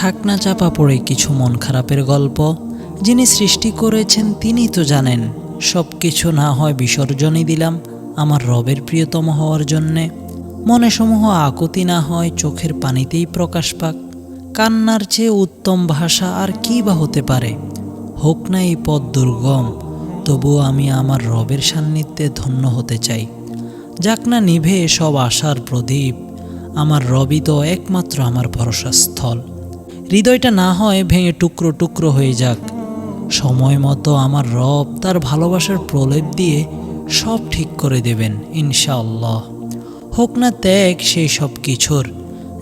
থাক না চাপা পড়ে কিছু মন খারাপের গল্প। যিনি সৃষ্টি করেছেন তিনি তো জানেন সব কিছু না হয় বিসর্জনই দিলাম আমার রবের প্রিয়তম হওয়ার জন্যে। মনে সমূহ আকুতি না হয় চোখের পানিতেই প্রকাশ পাক। কান্নার চেয়ে উত্তম ভাষা আর কী বা হতে পারে? হোক না এই পথ দুর্গম, তবুও আমি আমার রবের সান্নিধ্যে ধন্য হতে চাই। যাক না নিভে সব আশার প্রদীপ, আমার রবি তো একমাত্র আমার ভরসা স্থল হৃদয়টা না হয় ভেঙে টুকরো টুকরো হয়ে যাক। সময় মতো আমার রব তার ভালোবাসার প্রলেপ দিয়ে সব ঠিক করে দেবেন, ইনশাআল্লাহ। হোক না ত্যাগ সেই সব কিছুর,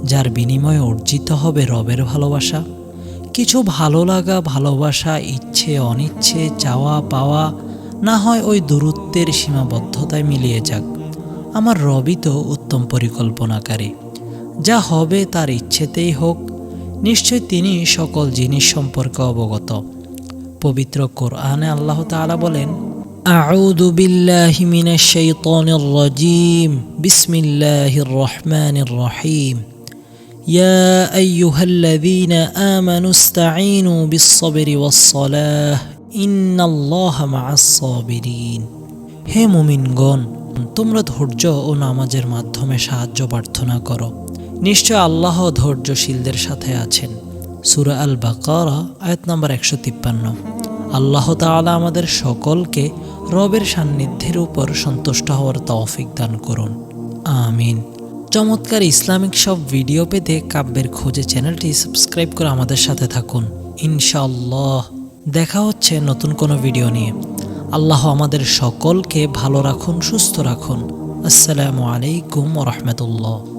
যার বিনিময়ে অর্জিত হবে রবের ভালোবাসা। কিছু ভালো লাগা, ভালোবাসা, ইচ্ছে, অনিচ্ছে, চাওয়া, পাওয়া, না হয় ওই দূরত্বের সীমাবদ্ধতায় মিলিয়ে যাক। আমার রবই তো উত্তম পরিকল্পনাকারী। যা হবে তার ইচ্ছেতেই হোক নিশ্চয় তিনি সকল জিনিস সম্পর্কে অবগত পবিত্র কোরআনে আল্লাহ তাআলা বলেন أعوذ بالله من الشيطان الرجيم بسم الله الرحمن الرحيم يا أيها الذين آمنوا استعينوا بالصبر والصلاة إن الله مع الصابرين হে মুমিনগণ তোমরা ধৈর্য ও নামাজের মাধ্যমে সাহায্য প্রার্থনা করো নিশ্চয় আল্লাহ ধৈর্যশীলদের সাথে আছেন। সুরা আল বাকারা আয়াত নাম্বার একশো তিপ্পান্ন। আল্লাহ তাআলা আমাদের সকলকে রবের সান্নিধ্যের উপর সন্তুষ্ট হওয়ার তৌফিক দান করুন। আমিন। চমৎকার ইসলামিক সব ভিডিও পেতে কাব্যের খোঁজে চ্যানেলটি সাবস্ক্রাইব করে আমাদের সাথে থাকুন। ইনশাল্লাহ দেখা হচ্ছে নতুন কোনো ভিডিও নিয়ে। আল্লাহ আমাদের সকলকে ভালো রাখুন, সুস্থ রাখুন। আসসালামু আলাইকুম রহমতুল্লাহ।